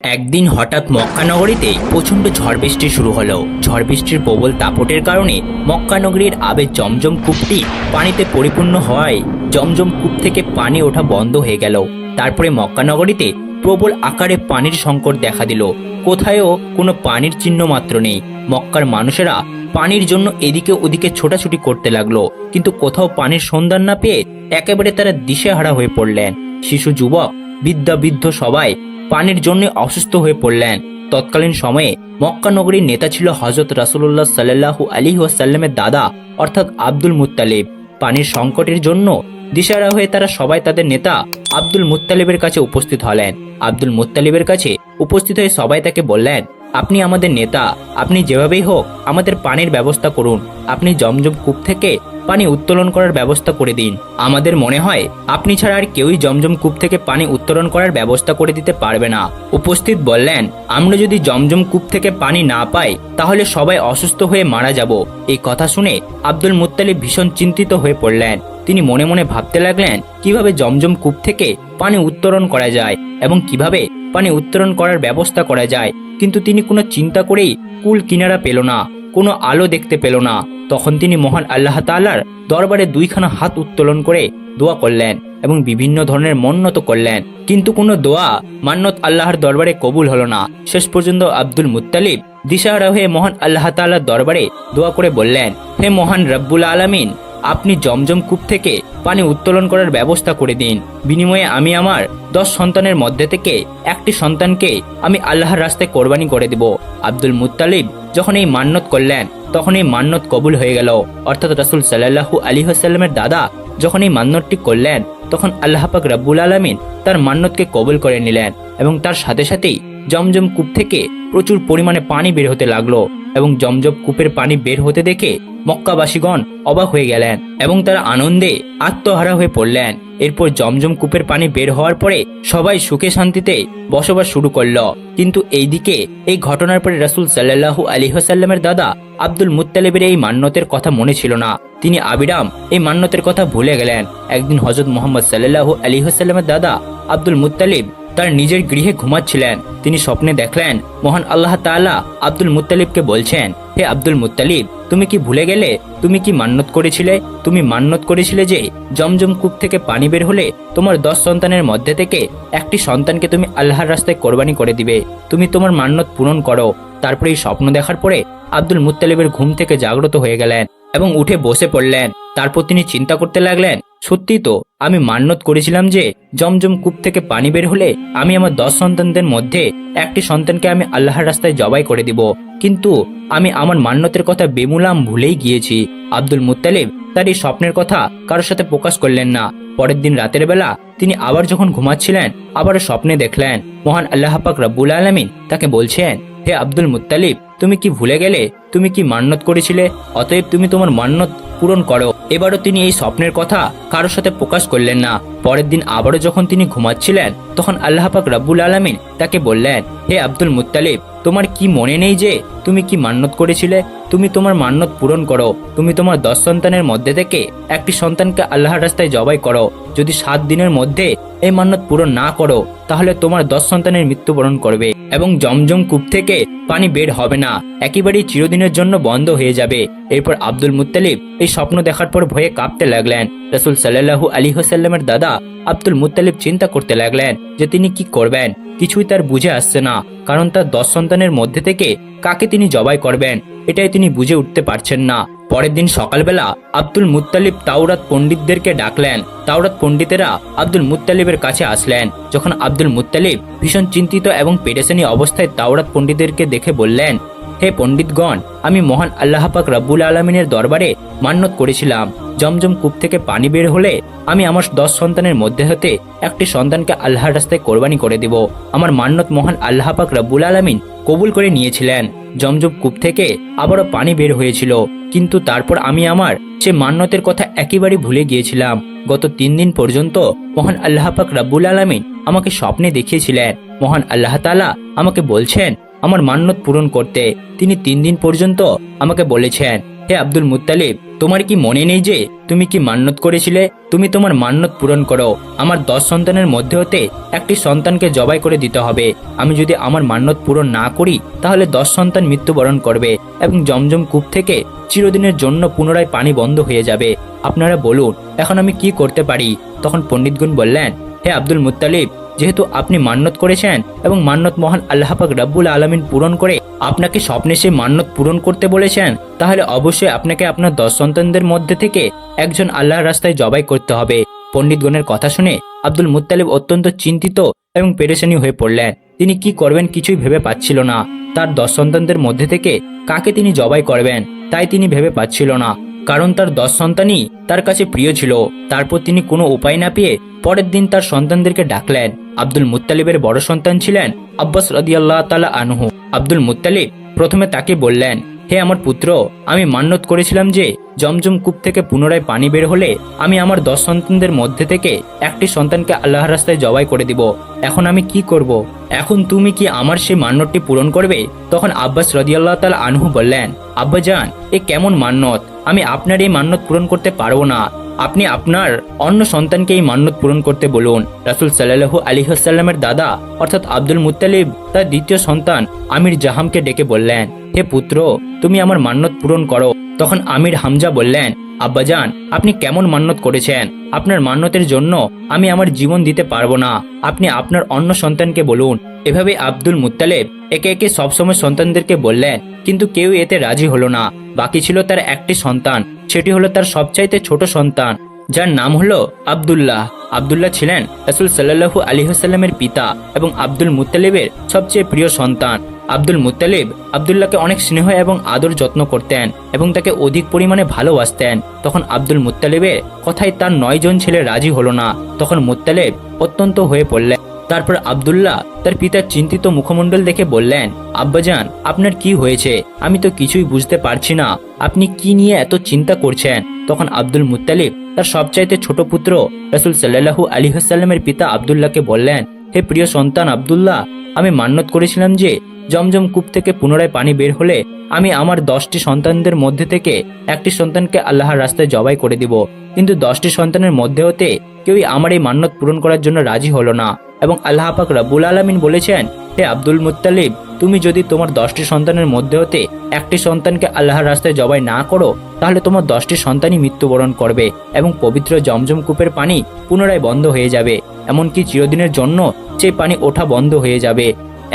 একদিন হঠাৎ মক্কানগরীতে প্রচণ্ড ঝড় বৃষ্টি শুরু হলো। ঝড় বৃষ্টির প্রবল তাপটের কারণে মক্কা নগরীর আবেগ জমজম কূপটি পানিতে পরিপূর্ণ হওয়ায় জমজম কূপ থেকে পানি ওঠা বন্ধ হয়ে গেল। তারপরে মক্কানগরীতে প্রবল আকারে পানির সংকট দেখা দিল। কোথায়ও কোনো পানির চিহ্ন মাত্র নেই। মক্কার মানুষেরা পানির জন্য এদিকে ওদিকে ছোটাছুটি করতে লাগল। কিন্তু কোথাও পানির সন্ধান না পেয়ে একেবারে তারা দিশেহারা হয়ে পড়লেন। শিশু, যুবক বিদ্যা বৃদ্ধ সবাই পানির জন্য অসুস্থ হয়ে পড়লেন। তৎকালীন সময়ে মক্কা নগরীর নেতা ছিল হজরত রাসুল্লাহ সাল্লাহু আলী ওয়াসাল্লামের দাদা, অর্থাৎ আব্দুল মুত্তালিব। পানির সংকটের জন্য দিশারা হয়ে তারা সবাই তাদের নেতা আব্দুল মুত্তালিবের কাছে উপস্থিত হলেন। আব্দুল মুত্তালিবের কাছে উপস্থিত হয়ে সবাই তাকে বললেন আপনি আমাদের নেতা, আপনি যেভাবেই হোক আমাদের পানির ব্যবস্থা করুন। আপনি জমজম কূপ থেকে পানি উত্তোলন করার ব্যবস্থা করে দিন। আমাদের মনে হয় আপনি ছাড়া আর কেউই জমজম কূপ থেকে পানি উত্তোলন করার ব্যবস্থা করে দিতে পারবে না। উপস্থিত বললেন, আমরা যদি জমজম কূপ থেকে পানি না পাই, তাহলে সবাই অসুস্থ হয়ে মারা যাব। এই কথা শুনে আব্দুল মুত্তালিব ভীষণ চিন্তিত হয়ে পড়লেন। তিনি মনে মনে ভাবতে লাগলেন, কীভাবে জমজম কূপ থেকে পানি উত্তোলন করা যায় এবং কীভাবে পানি উত্তোলন করার ব্যবস্থা করা যায়। কিন্তু তিনি কোনো চিন্তা করেই কুল কিনারা পেল না, কোনো আলো দেখতে পেল না। তখন তিনি মহান আল্লাহ তাআলার দরবারে দুইখানা হাত উত্তোলন করে দোয়া করলেন এবং বিভিন্ন ধরনের মন্নত করলেন। কিন্তু কোনো দোয়া মান্নত আল্লাহর দরবারে কবুল হলো না। শেষ পর্যন্ত আব্দুল মুত্তালিব দিশাহারা হয়ে মহান আল্লাহ তাআলার দরবারে দোয়া করে বললেন, হে মহান রব্বুল আলামিন আপনি জমজম কূপ থেকে পানি উত্তোলন করার ব্যবস্থা করে দিন। বিনিময়ে আমি আমার দশ সন্তানের মধ্যে থেকে একটি সন্তানকে আমি আল্লাহর রাস্তায় কোরবানি করে দেব। আব্দুল মুত্তালিব যখন এই মান্যত করলেন, তখন এই মান্যত কবুল হয়ে গেল। অর্থাৎ রাসুল সাল্লাহু আলী হাসাল্লামের দাদা যখন এই মান্যতটি করলেন, তখন আল্লাহ পাক রব্বুল আলমিন তার মান্যতকে কবুল করে নিলেন এবং তার সাথে সাথেই জমজম কূপ থেকে প্রচুর পরিমাণে পানি বের হতে লাগল এবং জমজম কূপের পানি বের হতে দেখে মক্কাবাসীগণ অবাক হয়ে গেলেন এবং তারা আনন্দে আত্মহারা হয়ে পড়লেন। এরপর জমজম কূপের পানি বের হওয়ার পরে সবাই সুখে শান্তিতে বসবাস শুরু করল। কিন্তু এইদিকে এই ঘটনার পরে রাসুল সাল্লাহু আলী হাসাল্লামের দাদা আব্দুল মুত্তালিবের এই মান্যতের কথা মনে ছিল না। তিনি আবিরাম এই মান্যতের কথা ভুলে গেলেন। একদিন হজরত মোহাম্মদ সাল্লাহু আলী হাসাল্লামের দাদা আব্দুল মুত্তালিব তার নিজের গৃহে ঘুমাচ্ছিলেন। তিনি স্বপ্নে দেখলেন, মহান আল্লাহ তাআলা আব্দুল মুত্তালিবকে বলছেন, হে আব্দুল মুতালিব তুমি কি ভুলে গেলে? তুমি কি মান্যত করেছিলে? তুমি মান্যত করেছিলে যে জমজম কূপ থেকে পানি বের হলে তোমার দশ সন্তানের মধ্যে থেকে একটি সন্তানকে তুমি আল্লাহর রাস্তায় কোরবানি করে দিবে। তুমি তোমার মান্যত পূরণ করো। তারপরে এই স্বপ্ন দেখার পরে আব্দুল মুত্তালিবের ঘুম থেকে জাগ্রত হয়ে গেলেন এবং উঠে বসে পড়লেন। তারপর তিনি চিন্তা করতে লাগলেন সত্যি তো আমি মান্যত করেছিলাম যে জমজম কূপ থেকে পানি বের হলে আমি আমার দশ সন্তানদের মধ্যে একটি সন্তানকে আমি আল্লাহর রাস্তায় জবাই করে দিব। কিন্তু আমি আমার মান্যতের কথা বেমুলাম ভুলেই গিয়েছি। আব্দুল মুতালিব তার এই স্বপ্নের কথা কারোর সাথে প্রকাশ করলেন না। পরের দিন রাতের বেলা তিনি আবার যখন ঘুমাচ্ছিলেন আবার স্বপ্নে দেখলেন। মহান আল্লাহ পাক রব্বুল আলমিন তাকে বলছেন, হে আব্দুল মুত্তালিব, তুমি কি ভুলে গেলে? তুমি কি মান্যত করেছিলে? অতএব তুমি তোমার মান্যত পূরণ করো। এবারও তিনি এই স্বপ্নের কথা কারোর সাথে প্রকাশ করলেন না। পরের দিন আবারও যখন তিনি ঘুমাচ্ছিলেন, তখন আল্লাহ পাক রব্বুল আলমিন তাকে বললেন, হে আব্দুল মুত্তালিব, তোমার কি মনে নেই যে তুমি কি মান্যত করেছিলে? তুমি তোমার মান্যত পূরণ করো। তুমি তোমার দশ সন্তানের মধ্যে থেকে একটি সন্তানকে আল্লাহর রাস্তায় জবাই করো। যদি সাত দিনের মধ্যে এই মান্যত পূরণ না করো, তাহলে তোমার দশ সন্তানের মৃত্যুবরণ করবে এবং জমজম কূপ থেকে পানি বের হবে না। একেবারেই চিরদিনের জন্য বন্ধ হয়ে যাবে। এরপর আব্দুল মুত্তালিব এই স্বপ্ন দেখার পর ভয়ে কাঁপতে লাগলেন। রসুল সাল্লাহু আলী হোসাল্লামের দাদা আব্দুল মুত্তালিব চিন্তা করতে লাগলেন যে তিনি কি করবেন। কিছুই তার বুঝে আসছে না, কারণ তার দশ সন্তানের মধ্যে থেকে কাকে তিনি জবাই করবেন, এটাই তিনি বুঝে উঠতে পারছেন না। পরের দিন সকালবেলা আব্দুল মুত্তালিব তাওরাত পণ্ডিতদেরকে ডাকলেন। তাওরাত পণ্ডিতেরা আব্দুল মুত্তালিবের কাছে আসলেন। যখন আব্দুল মুত্তালিব ভীষণ চিন্তিত এবং পেরেশানি অবস্থায় তাওরাত পণ্ডিতদেরকে দেখে বললেন হে পণ্ডিতগণ, আমি মহান আল্লাহ পাক রব্বুল আলমিনের দরবারে মান্যত করেছিলাম। জমজম কূপ থেকে পানি বের হলে আমি আমার দশ সন্তানের মধ্যে হতে একটি সন্তানকে আল্লাহর রাস্তায় কোরবানি করে দেব। আমার মান্যত মহান আল্লাহ পাক রব্বুল আলমিন কবুল করে নিয়েছিলেন। জমজম কূপ থেকে আবারও পানি বের হয়েছিল, কিন্তু তারপর আমি আমার সে মান্যতের কথা একেবারেই ভুলে গিয়েছিলাম। গত তিন দিন পর্যন্ত মহান আল্লাহ পাক রব্বুল আলমিন আমাকে স্বপ্নে দেখিয়েছিলেন। মহান আল্লাহ তালা আমাকে বলছেন আমার মান্যত পূরণ করতে তিনি তিন দিন পর্যন্ত আমাকে বলেছেন, হে আব্দুল মুতালিব তোমার কি মনে নেই যে তুমি কি মান্যত করেছিলে? তুমি তোমার মান্যত পূরণ করো। আমার দশ সন্তানের মধ্যে হতে একটি সন্তানকে জবাই করে দিতে হবে। আমি যদি আমার মান্যত পূরণ না করি, তাহলে দশ সন্তান মৃত্যুবরণ করবে এবং জমজম কূপ থেকে চিরদিনের জন্য পুনরায় পানি বন্ধ হয়ে যাবে। আপনারা বলুন, এখন আমি কি করতে পারি? তখন পণ্ডিতগুন বললেন, হে আব্দুল মুত্তালিব যেহেতু আপনি মান্যত করেছেন এবং মান্যত মহান আল্লাহ পাক রাব্বুল আলমিন পূরণ করে আপনাকে স্বপ্নে সে মান্যত পূরণ করতে বলেছেন, তাহলে অবশ্যই আপনাকে আপনার দশ সন্তানদের মধ্যে থেকে একজন আল্লাহর রাস্তায় জবাই করতে হবে। পণ্ডিতগণের কথা শুনে আব্দুল মুত্তালিব অত্যন্ত চিন্তিত এবং পেরেশানি হয়ে পড়লেন। তিনি কি করবেন কিছুই ভেবে পাচ্ছিল না। তার দশ সন্তানদের মধ্যে থেকে কাকে তিনি জবাই করবেন, তাই তিনি ভেবে পাচ্ছিল না। কারণ তার দশ সন্তানই তার কাছে প্রিয় ছিল। তারপর তিনি কোনো উপায় না পেয়ে পরের দিন তার সন্তানদেরকে ডাকলেন। আব্দুল মুত্তালিবের বড় সন্তান ছিলেন আব্বাস রাদিয়াল্লাহ তালা আনহু। আব্দুল মুত্তালিব প্রথমে তাকে বললেন, হে আমার পুত্র, আমি মান্যত করেছিলাম যে, জমজম কূপ থেকে পুনরায় পানি বের হলে আমি আমার দশ সন্তানদের মধ্যে থেকে একটি সন্তানকে আল্লাহর রাস্তায় জবাই করে দিব। এখন আমি কি করব? এখন তুমি কি আমার সেই মান্যতটি পূরণ করবে? তখন আব্বাস রদিয়াল্লাহ তাল আনহু বললেন আব্বা যান এ কেমন মান্যত? আমি আপনার এই মান্যত পূরণ করতে পারব না। আপনি আপনার অন্য সন্তানকে এই মান্যত পূরণ করতে বলুন। রাসুল সাল্লাহু আলিহাসাল্লামের দাদা, অর্থাৎ আব্দুল মুত্তালিব, তার দ্বিতীয় সন্তান আমির জাহামকে ডেকে বললেন, হে পুত্র, তুমি আমার মান্যত পূরণ করো। তখন আমির হামজা বললেন, আব্বাজান, আপনি কেমন মান্যত করেছেন? আপনার মান্যতের জন্য আমি আমার জীবন দিতে পারব না। আপনি আপনার অন্য সন্তানকে বলুন এভাবে আব্দুল মুত্তালেব একে একে সবসময় সন্তানদেরকে বললেন, কিন্তু কেউ এতে রাজি হলো না। বাকি ছিল তার একটি সন্তান। সেটি হলো তার সবচাইতে ছোট সন্তান। যার নাম হলো আব্দুল্লাহ। আব্দুল্লাহ ছিলেন রাসুল সাল্লাহু আলিহাসাল্লামের পিতা এবং আব্দুল মুত্তালিবের সবচেয়ে প্রিয় সন্তান। আব্দুল মুত্তালিব আবদুল্লাহকে অনেক স্নেহ এবং আদর যত্ন করতেন এবং তাকে অধিক পরিমাণে ভালোবাসতেন। তখন আব্দুল মুত্তালিবের কথায় তার নয় জন ছেলে রাজি হলো না। তখন মুত্তালিব অত্যন্ত হয়ে পড়লেন। তারপর আবদুল্লাহ তার পিতার চিন্তিত মুখমণ্ডল দেখে বললেন, আব্বাজান, আপনার কি হয়েছে? আমি তো কিছুই বুঝতে পারছি না। আপনি কি নিয়ে এত চিন্তা করছেন? তখন আব্দুল মুতালিব তার সবচাইতে ছোট পুত্র রসুল সাল্লাহু আলী হাসাল্লামের পিতা আবদুল্লাহকে বললেন, হে প্রিয় সন্তান আবদুল্লাহ, আমি মান্যত করেছিলাম যে জমজম কূপ থেকে পুনরায় পানি বের হলে আমি আমার দশটি সন্তানদের মধ্যে থেকে একটি সন্তানকে আল্লাহর রাস্তায় জবাই করে দিব। কিন্তু দশটি সন্তানের মধ্যে হতে কেউই আমার এই মান্যত পূরণ করার জন্য রাজি হলো না এবং আল্লাহ পাক রাব্বুল আলমিন বলেছেন, হে আব্দুল মুত্তালিব, তুমি যদি তোমার দশটি সন্তানের মধ্যে হতে একটি সন্তানকে আল্লাহর রাস্তায় জবাই না করো, তাহলে তোমার দশটি সন্তানই মৃত্যুবরণ করবে এবং পবিত্র জমজম কূপের পানি পুনরায় বন্ধ হয়ে যাবে। এমনকি চিরদিনের জন্য সেই পানি ওঠা বন্ধ হয়ে যাবে।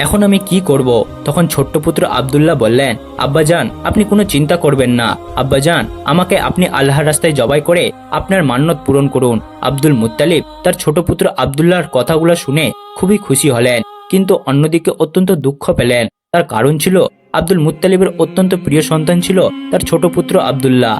এখন আমি কি করব? তখন ছোট্ট পুত্র আবদুল্লাহ বললেন, আব্বাজান, আপনি কোনো চিন্তা করবেন না। আব্বাজান, আমাকে আপনি আল্লাহর রাস্তায় জবাই করে আপনার মান্যত পূরণ করুন। আব্দুল মুত্তালিব তার ছোট পুত্র আবদুল্লাহর কথাগুলো শুনে খুবই খুশি হলেন, কিন্তু অন্যদিকে অত্যন্ত দুঃখ পেলেন। তার কারণ ছিল, আব্দুল মুত্তালিবের অত্যন্ত প্রিয় সন্তান ছিল তার ছোট পুত্র আবদুল্লাহ।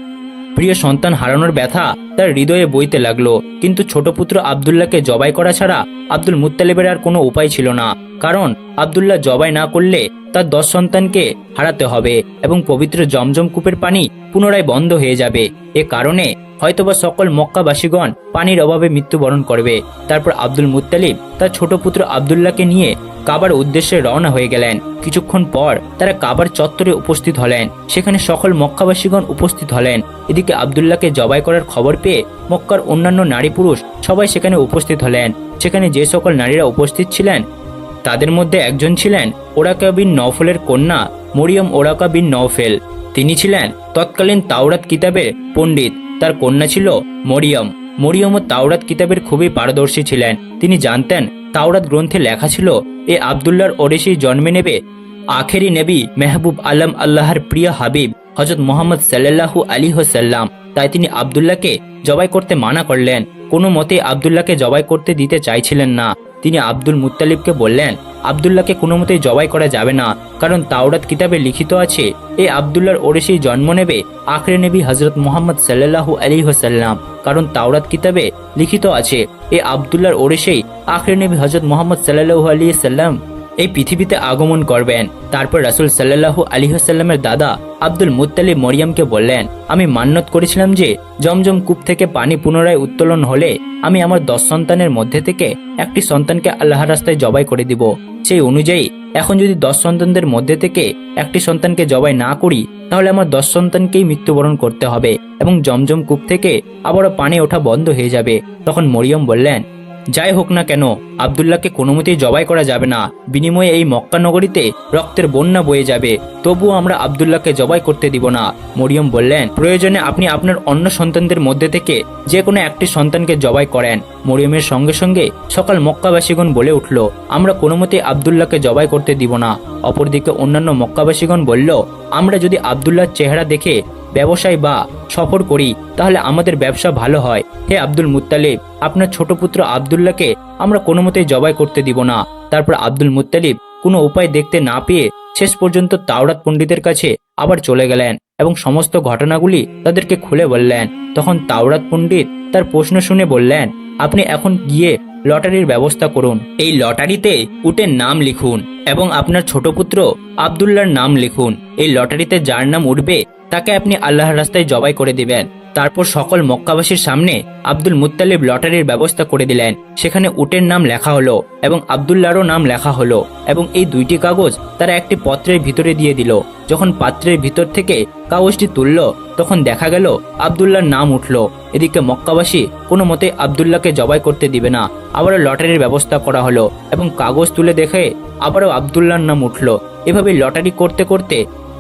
প্রিয় সন্তান হারানোর ব্যথা তার হৃদয়ে বইতে লাগল, কিন্তু ছোট পুত্র আবদুল্লাহকে জবাই করা ছাড়া আব্দুল মুত্তালিবের আর কোনো উপায় ছিল না। কারণ আবদুল্লাহ জবাই না করলে তার দশ সন্তানকে হারাতে হবে এবং পবিত্র জমজম কূপের পানি পুনরায় বন্ধ হয়ে যাবে। এ কারণে হয়তোবা সকল মক্কাবাসীগণ পানির অভাবে মৃত্যুবরণ করবে। তারপর আব্দুল মুত্তালিব তার ছোট পুত্র আবদুল্লাহকে নিয়ে কাবার উদ্দেশ্যে রওনা হয়ে গেলেন। কিছুক্ষণ পর তারা কাবার চত্বরে উপস্থিত হলেন। সেখানে সকল মক্কাবাসীগণ উপস্থিত হলেন। এদিকে আবদুল্লাহকে জবাই করার খবর পেয়ে মক্কার অন্যান্য নারী পুরুষ সবাই সেখানে উপস্থিত হলেন। সেখানে যে সকল নারীরা উপস্থিত ছিলেন, তাদের মধ্যে একজন ছিলেন ওরাকা বিন নওফেলের কন্যা মরিয়ম ওরাকা বিন নওফেল। তিনি ছিলেন তৎকালীন তাওরাত কিতাবের পণ্ডিত। তার কন্যা ছিল মরিয়ম। মরিয়মও তাওরাত কিতাবের খুবই পারদর্শী ছিলেন। তিনি জানতেন, তাওরাত গ্রন্থে লেখা ছিল, এ আবদুল্লাহর ওরেসি জন্মে নেবে আখেরি নবী মেহবুব আলম আল্লাহর প্রিয় হাবিব হজরত মোহাম্মদ সাল্লাল্লাহু আলী হোসাল্লাম তাই তিনি আবদুল্লাহকে জবাই করতে মানা করলেন। কোনো মতে আবদুল্লাহকে জবাই করতে দিতে চাইছিলেন না। তিনি আব্দুল মুত্তালিবকে বললেন আবদুল্লাহকে কোনো মতেই জবাই করা যাবে না, কারণ তাওরাত কিতাবে লিখিত আছে, এ আবদুল্লার ওরেসেই জন্ম নেবে আখরে নেবী হজরত মোহাম্মদ সাল্লাল্লাহু আলী হোসাল্লাম কারণ তাওরাত কিতাবে লিখিত আছে, এ আবদুল্লার ওরেসেই আখরে নেবী হজরত মোহাম্মদ সাল্লাল্লাহু আলী সাল্লাম এই পৃথিবীতে আগমন করবেন। তারপর রাসুল সাল্লাহু আলিহাসাল্লামের দাদা আব্দুল মুত্তালিব মরিয়ামকে বললেন, আমি মান্যত করেছিলাম যে, জমজম কূপ থেকে পানি পুনরায় উত্তোলন হলে আমি আমার দশ সন্তানের মধ্যে থেকে একটি সন্তানকে আল্লাহর রাস্তায় জবাই করে দিব। সেই অনুযায়ী, এখন যদি দশ সন্তানদের মধ্যে থেকে একটি সন্তানকে জবাই না করি, তাহলে আমার দশ সন্তানকেই মৃত্যুবরণ করতে হবে এবং জমজম কূপ থেকে আবারও পানি ওঠা বন্ধ হয়ে যাবে। তখন মরিয়ম বললেন যাই হোক না কেন, আবদুল্লাহকে কোনো মতেই জবাই করা যাবে না। বিনিময়ে এই মক্কা নগরীতে রক্তের বন্যা বয়ে যাবে। তবুও আমরা আবদুল্লাহকে জবাই করতে দিব না। মরিয়ম বললেন, প্রয়োজনে আপনি আপনার অন্য সন্তানদের মধ্যে থেকে যে কোনো একটি সন্তানকে জবাই করেন। মরিয়মের সঙ্গে সঙ্গে সকাল মক্কাবাসীগণ বলে উঠল, আমরা কোনো মতেই আবদুল্লাহকে জবাই করতে দিব না। অপরদিকে অন্যান্য মক্কাবাসীগণ বলল, আমরা যদি আবদুল্লাহর চেহারা দেখে ব্যবসায় বা সফর করি, তাহলে আমাদের ব্যবসা ভালো হয়। হে আব্দুল মুত্তালিব, আপনার ছোট পুত্র আবদুল্লাহকে আমরা কোনো মতেই জবাই করতে দিব না। তারপর আব্দুল মুত্তালিব কোনো উপায় দেখতে না পেয়ে শেষ পর্যন্ত তাওরাত পণ্ডিতের কাছে আবার চলে গেলেন এবং সমস্ত ঘটনাগুলি তাদেরকে খুলে বললেন। তখন তাওরাত পণ্ডিত তার প্রশ্ন শুনে বললেন, আপনি এখন গিয়ে লটারির ব্যবস্থা করুন। এই লটারিতে উটের নাম লিখুন এবং আপনার ছোট পুত্র আবদুল্লার নাম লিখুন। এই লটারিতে যার নাম উঠবে তাকে আপনি আল্লাহর রাস্তায় জবাই করে দিবেন। তারপর সকল মক্কাবাসীর সামনে আব্দুল মুত্তালিব লটারির ব্যবস্থা করে দিলেন। সেখানে উটের নাম লেখা হলো এবং আবদুল্লাহরও নাম লেখা হলো এবং এই দুইটি কাগজ তারা একটি পত্রের ভিতরে দিয়ে দিল। যখন পাত্রের ভিতর থেকে কাগজটি তুলল, তখন দেখা গেল আবদুল্লাহর নাম উঠল। এদিকে মক্কাবাসী কোনো মতে আবদুল্লাহকে জবাই করতে দিবে না। আবারও লটারির ব্যবস্থা করা হলো এবং কাগজ তুলে দেখে আবারও আবদুল্লাহর নাম উঠল। এভাবে লটারি করতে করতে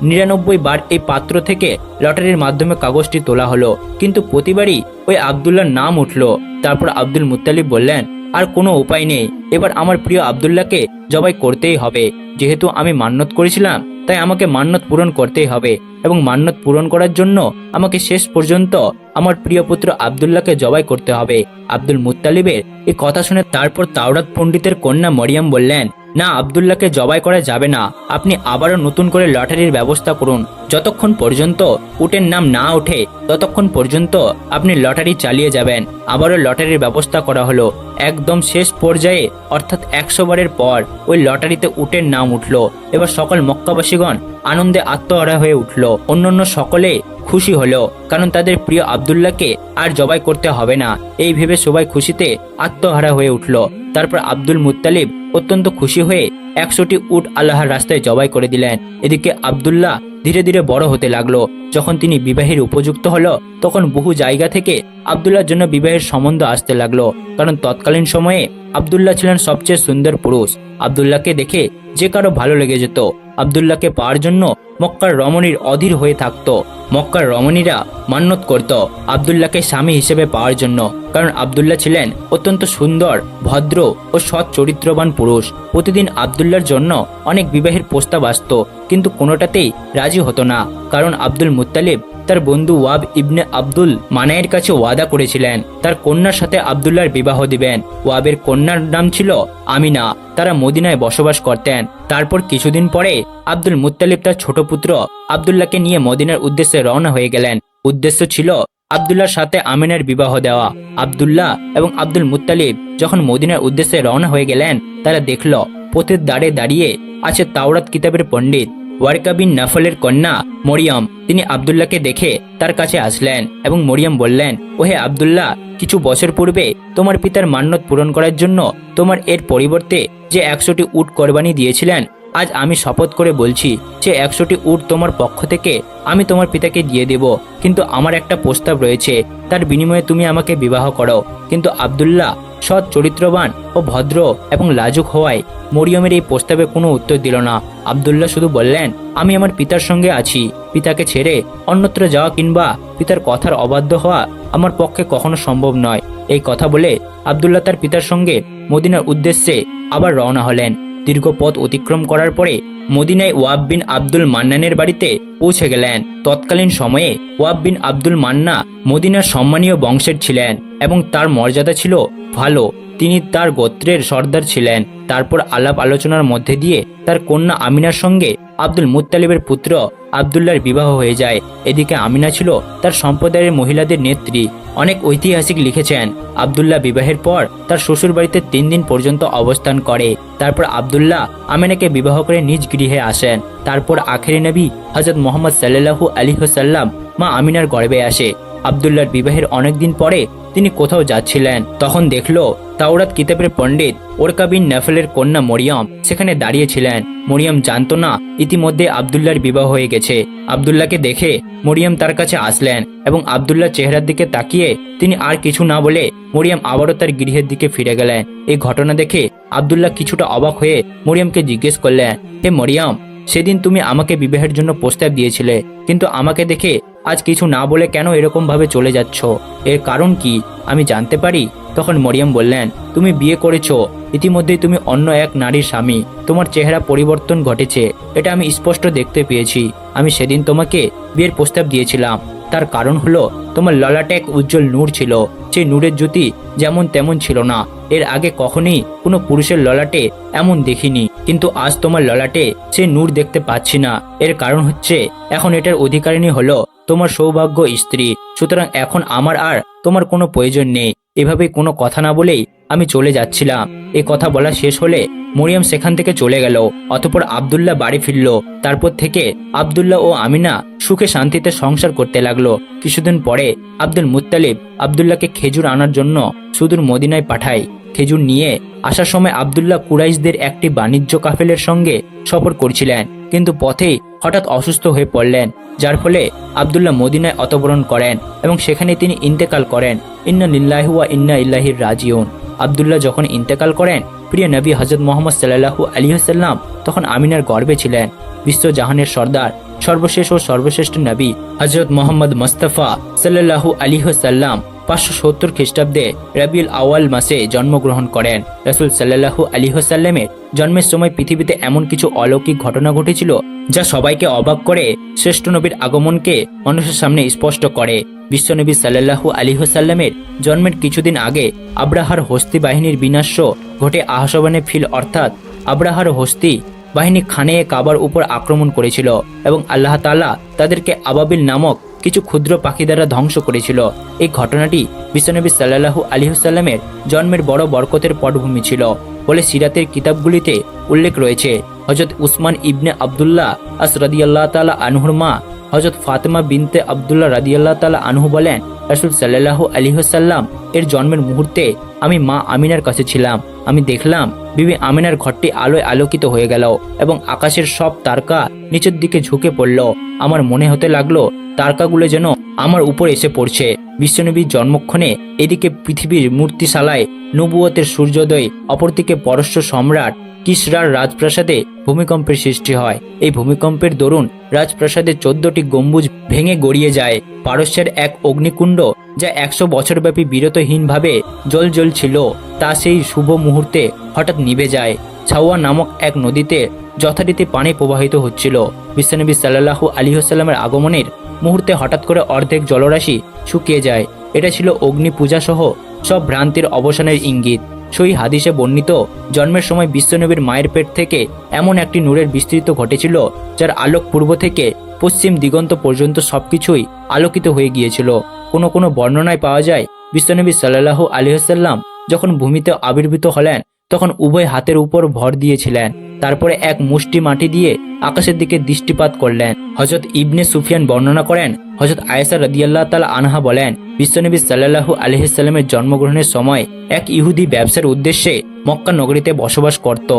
নিরানব্বই বার এই পাত্র থেকে লটারির মাধ্যমে কাগজটি তোলা হলো, কিন্তু প্রতিবারই ওই আবদুল্লার নাম উঠল। তারপর আব্দুল মুত্তালিব বললেন, আর কোনো উপায় নেই, এবার আমার প্রিয় আবদুল্লাহকে জবাই করতেই হবে। যেহেতু আমি মান্যত করেছিলাম, তাই আমাকে মান্যত পূরণ করতেই হবে এবং মান্যত পূরণ করার জন্য আমাকে শেষ পর্যন্ত আমার প্রিয় পুত্র আবদুল্লাহকে জবাই করতে হবে। আব্দুল মুত্তালিবের এই কথা শুনে তারপর তাওরাত পণ্ডিতের কন্যা মরিয়াম বললেন না, আবদুল্লাহকে জবাই করা যাবে না। আপনি আবারও নতুন করে লটারির ব্যবস্থা করুন। যতক্ষণ পর্যন্ত উটের নাম না ওঠে, ততক্ষণ পর্যন্ত আপনি লটারি চালিয়ে যাবেন। আবারও লটারির ব্যবস্থা করা হলো। একদম শেষ পর্যায়ে, অর্থাৎ একশো বারের পর, ওই লটারিতে উটের নাম উঠল। এবার সকল মক্কাবাসীগণ আনন্দে আত্মহারা হয়ে উঠল। অন্যান্য সকলে খুশি হলো, কারণ তাদের প্রিয় আবদুল্লাহকে আর জবাই করতে হবে না। এই ভেবে সবাই খুশিতে আত্মহারা হয়ে উঠল। তারপর আব্দুল মুতালিব অত্যন্ত খুশি হয়ে একশোটি উট আল্লাহর রাস্তায় জবাই করে দিলেন। এদিকে আবদুল্লাহ ধীরে ধীরে বড় হতে লাগল। যখন তিনি বিবাহের উপযুক্ত হলো, তখন বহু জায়গা থেকে আবদুল্লার জন্য বিবাহের সম্বন্ধ আসতে লাগল। কারণ তৎকালীন সময়ে আবদুল্লাহ ছিলেন সবচেয়ে সুন্দর পুরুষ। আবদুল্লাহকে দেখে যে কারও ভালো লেগে যেত। আবদুল্লাহকে পাওয়ার জন্য মক্কার রমণীর অধীর হয়ে থাকত। মক্কার রমণীরা মান্যত করত আবদুল্লাহকে স্বামী হিসেবে পাওয়ার জন্য, কারণ আবদুল্লাহ ছিলেন অত্যন্ত সুন্দর, ভদ্র ও সৎ চরিত্রবান পুরুষ। প্রতিদিন আবদুল্লার জন্য অনেক বিবাহের প্রস্তাব আসত, কিন্তু কোনোটাতেই রাজি হতো না, কারণ আব্দুল মুত্তালিব তার বন্ধু ওয়াব ইবনে আব্দুল মানায়ের কাছে ওয়াদা করেছিলেন, তার কন্যার সাথে আবদুল্লার বিবাহ দিবেন। ওয়াবের কন্যার নাম ছিল আমিনা। তারা মদিনায় বসবাস করতেন। তারপর কিছুদিন পরে আব্দুল মুত্তালিব তার ছোট পুত্র আবদুল্লাহকে নিয়ে মদিনার উদ্দেশ্যে রওনা হয়ে গেলেন। উদ্দেশ্য ছিল আবদুল্লাহর সাথে আমিনার বিবাহ দেওয়া। আবদুল্লাহ এবং আব্দুল মুত্তালিব যখন মদিনার উদ্দেশ্যে রওনা হয়ে গেলেন, তারা দেখল, পথের দাঁড়ে দাঁড়িয়ে আছে তাওরাত কিতাবের পণ্ডিত। ওয়ারকা বিন নাফলের কন্যা মরিয়াম। তিনি আবদুল্লাহকে দেখে তার কাছে আসলেন এবং মরিয়াম বললেন, ওহে আবদুল্লাহ, কিছু বছর পূর্বে তোমার পিতার মান্যত পূরণ করার জন্য তোমার এর পরিবর্তে যে একশোটি উট কোরবানি দিয়েছিলেন আজ আমি শপথ করে বলছি যে একশোটি উট তোমার পক্ষ থেকে আমি তোমার পিতাকে দিয়ে দেব। কিন্তু আমার একটা প্রস্তাব রয়েছে, তার বিনিময়ে তুমি আমাকে বিবাহ করো। কিন্তু আবদুল্লাহ সৎ, চরিত্রবান ও ভদ্র এবং লাজুক হওয়ায় মরিয়মের এই প্রস্তাবে কোনো উত্তর দিল না। আবদুল্লাহ শুধু বললেন, আমি আমার পিতার সঙ্গে আছি। পিতাকে ছেড়ে অন্যত্র যাওয়া কিংবা পিতার কথার অবাধ্য হওয়া আমার পক্ষে কখনো সম্ভব নয়। এই কথা বলে আবদুল্লাহ তার পিতার সঙ্গে মদিনার উদ্দেশ্যে আবার রওনা হলেন। দীর্ঘ পথ অতিক্রম করার পরে মদিনায় ওয়াব বিন আব্দুল মান্নানের বাড়িতে পৌঁছে গেলেন। তৎকালীন সময়ে ওয়াব বিন আব্দুল মান্না মদিনার সম্মানীয় বংশের ছিলেন এবং তার মর্যাদা ছিল ভালো। তিনি তার গোত্রের সর্দার ছিলেন। তারপর আলাপ আলোচনার মধ্যে দিয়ে তার কন্যা আমিনার সঙ্গে আব্দুল মুত্তালিবের পুত্র আবদুল্লার বিবাহ হয়ে যায়। এদিকে আমিনা ছিল তার সম্প্রদায়ের মহিলাদের নেত্রী। অনেক ঐতিহাসিক লিখেছেন। আবদুল্লাহ বিবাহের পর তার শ্বশুর বাড়িতে তিন দিন পর্যন্ত অবস্থান করে। তারপর আবদুল্লাহ আমিনাকে বিবাহ করে নিজ গৃহে আসেন। তারপর আখেরি নবী হজরত মোহাম্মদ সাল্লাহু আলী সাল্লাম মা আমিনার গর্বে আসে। আবদুল্লার বিবাহের অনেকদিন পরে তিনি কোথাও যাচ্ছিলেন। তখন দেখল তাওরাত কিতাবের পণ্ডিত ওরকা বিন নাফেলের কন্যা মরিয়ম সেখানে দাঁড়িয়েছিলেন। মরিয়ম জানতো না ইতিমধ্যে আবদুল্লার বিবাহ হয়ে গেছে। আবদুল্লাহকে দেখে মরিয়ম তার কাছে আসলেন এবং আবদুল্লার চেহারার দিকে তাকিয়ে তিনি আর কিছু না বলে মরিয়ম আবারও তার গৃহের দিকে ফিরে গেলেন। এই ঘটনা দেখে আবদুল্লাহ কিছুটা অবাক হয়ে মরিয়মকে জিজ্ঞেস করলেন, হে মরিয়ম, সেদিন তুমি আমাকে বিবাহের জন্য প্রস্তাব দিয়েছিলে, কিন্তু আমাকে দেখে আজ কিছু না বলে কেন এরকম ভাবে চলে যাচ্ছ? এর কারণ কি? আমি জানতে পারি? তখন মরিয়ম বললেন, তুমি বিয়ে করেছ। ইতিমধ্যেই তুমি অন্য এক নারীর স্বামী। তোমার চেহারা পরিবর্তন ঘটেছে। এটা আমি স্পষ্ট দেখতে পেয়েছি। আমি সেদিন তোমাকে বিয়ের প্রস্তাব দিয়েছিলাম। তার কারণ হলো, তোমার ললাটে এক উজ্জ্বল নূর ছিল। সেই নূরের জ্যোতি যেমন তেমন ছিল না। এর আগে কখনোই কোনো পুরুষের ললাটে এমন দেখিনি। কিন্তু আজ তোমার ললাটে সেই নূর দেখতে পাচ্ছি না। এর কারণ হচ্ছে, এখন এটার অধিকারিণী হলো তোমার সৌভাগ্য স্ত্রী। সুতরাং এখন আমার আর তোমার কোনো প্রয়োজন নেই। এভাবে কোনো কথা না বলেই আমি চলে যাচ্ছিলাম। এই কথা বলা শেষ হলে মরিয়ম সেখান থেকে চলে গেল। অতপর আবদুল্লাহ বাড়ি ফিরল। তারপর থেকে আবদুল্লাহ ও আমিনা সুখে শান্তিতে সংসার করতে লাগল। কিছুদিন পরে আব্দুল মুত্তালিব আবদুল্লাহকে খেজুর আনার জন্য সুদূর মদিনায় পাঠায়। খেজুর নিয়ে আসার সময় আবদুল্লাহ কুরাইশদের একটি বাণিজ্য কাফেলের সঙ্গে সফর করছিলেন। কিন্তু পথেই হঠাৎ অসুস্থ হয়ে পড়লেন, যার ফলে আবদুল্লাহ মদিনায় অতবরণ করেন এবং সেখানে তিনি ইন্তেকাল করেন। ইন্না লিল্লাহি ওয়া ইন্না ইল্লাহির রাজিউন। আবদুল্লাহ যখন ইন্তেকাল করেন, প্রিয় নবী হজরত মোহাম্মদ সাল্লাহু আলী সাল্লাম তখন আমিনার গর্বে ছিলেন। বিশ্বজাহানের সর্দার, সর্বশেষ ও সর্বশ্রেষ্ঠ নবী হজরত মোহাম্মদ মোস্তফা সাল্লাহু আলী সাল্লাম পাঁচশো সত্তর খ্রিস্টাব্দে রবিউল আওয়াল মাসে জন্মগ্রহণ করেন। রসুল সাল্লাহু আলী সাল্লামের জন্মের সময় পৃথিবীতে এমন কিছু অলৌকিক ঘটনা ঘটেছিল যা সবাইকে অবাক করে, শ্রেষ্ঠ নবীর আগমনকে মানুষের সামনে স্পষ্ট করে। বিশ্বনবী সাল্লাহু আলী সাল্লামের জন্মের কিছুদিন আগে আব্রাহার হস্তি বাহিনীর বিনাশ্য ঘটে আহসবানে ফিল অর্থাৎ আব্রাহার হস্তি বাহিনী খানে কাবার উপর আক্রমণ করেছিল এবং আল্লাহ তাআলা তাদেরকে আবাবিল নামক কিছু ক্ষুদ্র পাখি দ্বারা ধ্বংস করেছিল। এই ঘটনাটি বিশ্বনবী সাল্লাহু আলিহসাল্লামের জন্মের বড় বরকতের পটভূমি ছিল বলে সিরাতের কিতাবগুলিতে উল্লেখ রয়েছে। হজরত উসমান ইবনে আবদুল্লাহ আস রাদিয়াল্লাহ তালা আনহুর মা হজরত ফাতেমা বিনতে আবদুল্লাহ রাদিয়াল্লাহ তালা আনহু বলেন, রাসুল সাল্লাহু আলিহসাল্লাম এর জন্মের মুহূর্তে আমি মা আমিনার কাছে ছিলাম। আমি দেখলাম বিবি আমিনার ঘরটি আলোয় আলোকিত হয়ে গেল এবং আকাশের সব তারকা নিচের দিকে ঝুঁকে পড়ল। আমার মনে হতে লাগল, তারকাগুলো যেন আমার উপর এসে পড়ছে। বিশ্বনবীর জন্মক্ষণে এদিকে পৃথিবীর মূর্তিশালায় নবুয়তের সূর্যোদয়, অপরদিকে পরশ্ব সম্রাট কিসরার রাজপ্রাসাদে ভূমিকম্পের সৃষ্টি হয়। এই ভূমিকম্পের দরুন রাজপ্রাসাদের চোদ্দটি গম্বুজ ভেঙে গড়িয়ে যায়। পারস্যের এক অগ্নিকুণ্ড যা একশো বছরব্যাপী বিরতহীনভাবে জল জ্বল ছিল তা সেই শুভ মুহূর্তে হঠাৎ নিভে যায়। ছাওয়া নামক এক নদীতে যথারীতি পানি প্রবাহিত হচ্ছিল। বিশ্বনবী সাল্লাহু আলী হাসাল্লামের আগমনের মুহূর্তে হঠাৎ করে অর্ধেক জলরাশি শুকিয়ে যায়। এটা ছিল অগ্নি পূজা সহ সব ভ্রান্তির অবসানের ইঙ্গিত। সই হাদিসে বর্ণিত, জন্মের সময় বিশ্বনবীর মায়ের পেট থেকে এমন একটি নূরের বিস্তৃত ঘটেছিল, যার আলোক পূর্ব থেকে পশ্চিম দিগন্ত পর্যন্ত সবকিছুই আলোকিত হয়ে গিয়েছিল। কোনো কোনো বর্ণনায় পাওয়া যায়, বিশ্বনবী সাল্লাহ আলিহাসাল্লাম যখন ভূমিতে আবির্ভূত হলেন, তখন উভয় হাতের উপর ভর দিয়েছিলেন। তারপরে এক মুষ্টি মাটি দিয়ে আকাশের দিকে দৃষ্টিপাত করলেন। হজরত ইবনে সুফিয়ান বর্ণনা করেন হজরত আয়েসা রদিয়াল্লাহ তালা আনহা বলেন, বিশ্বনবী সাল্লাহু আলহিসাল্লামের জন্মগ্রহণের সময় এক ইহুদি ব্যবসার উদ্দেশ্যে মক্কা নগরীতে বসবাস করত,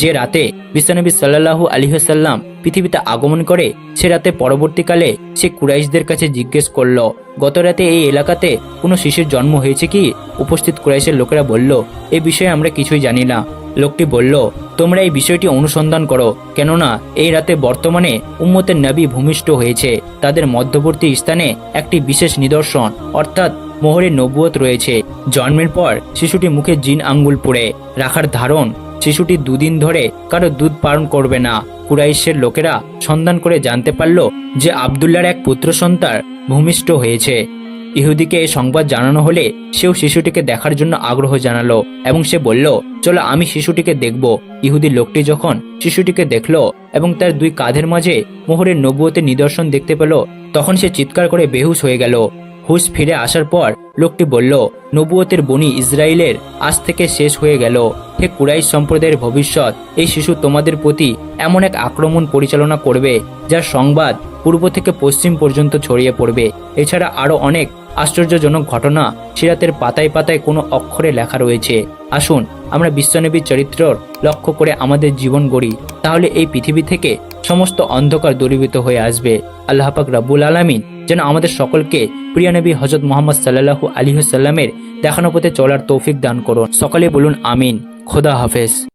যে রাতে বিশ্বনবী সাল্লাহু আলহিহাল্লাম পৃথিবীতে আগমন করে সে রাতে পরবর্তীকালে সে কুরাইশদের কাছে জিজ্ঞেস করল, গত রাতে এই এলাকাতে কোনো শিশুর জন্ম হয়েছে কি? উপস্থিত কুরাইশের লোকেরা বলল, এ বিষয়ে আমরা কিছুই জানি না। লোকটি বলল তোমরা এই বিষয়টি অনুসন্ধান করো, কেননা এই রাতে বর্তমানে উম্মতের নবী ভূমিষ্ঠ হয়েছে। তাদের মধ্যবর্তী স্থানে একটি বিশেষ নিদর্শন, অর্থাৎ মোহরের নবুয়ত রয়েছে। জন্মের পর শিশুটি মুখে জিন আঙ্গুল পড়ে, রাখার ধারণ, শিশুটি দুদিন ধরে কারও দুধ পালন করবে না। কুরাইশের লোকেরা সন্ধান করে জানতে পারল যে আবদুল্লার এক পুত্র সন্তান ভূমিষ্ঠ হয়েছে। ইহুদিকে এই সংবাদ জানানো হলে সেও শিশুটিকে দেখার জন্য আগ্রহ জানালো এবং সে বলল, চলো আমি শিশুটিকে দেখব। ইহুদি লোকটি যখন শিশুটিকে দেখল এবং তার দুই কাঁধের মাঝে মোহরের নবুয়তের নিদর্শন দেখতে পেল, তখন সে চিৎকার করে বেহুশ হয়ে গেল। হুশ ফিরে আসার পর লোকটি বলল নবুয়তের বনি ইসরায়েলের আজ থেকে শেষ হয়ে গেল। হে কুরাইশ সম্প্রদায়ের ভবিষ্যৎ, এই শিশু তোমাদের প্রতি এমন এক আক্রমণ পরিচালনা করবে, যার সংবাদ পূর্ব থেকে পশ্চিম পর্যন্ত ছড়িয়ে পড়বে। এছাড়া আরও অনেক আশ্চর্যজনক ঘটনা সিরাতের পাতায় পাতায় কোনো অক্ষরে লেখা রয়েছে। আসুন, আমরা বিশ্বনবীর চরিত্র লক্ষ্য করে আমাদের জীবন গড়ি। তাহলে এই পৃথিবী থেকে সমস্ত অন্ধকার দূরীভূত হয়ে আসবে। আল্লাহ পাক রাব্বুল আলামিন যেন আমাদের সকলকে প্রিয় নবী হজরত মোহাম্মদ সাল্লাহু আলী সাল্লামের দেখানো পথে চলার তৌফিক দান করুন। সকলে বলুন আমিন। খোদা হাফেজ।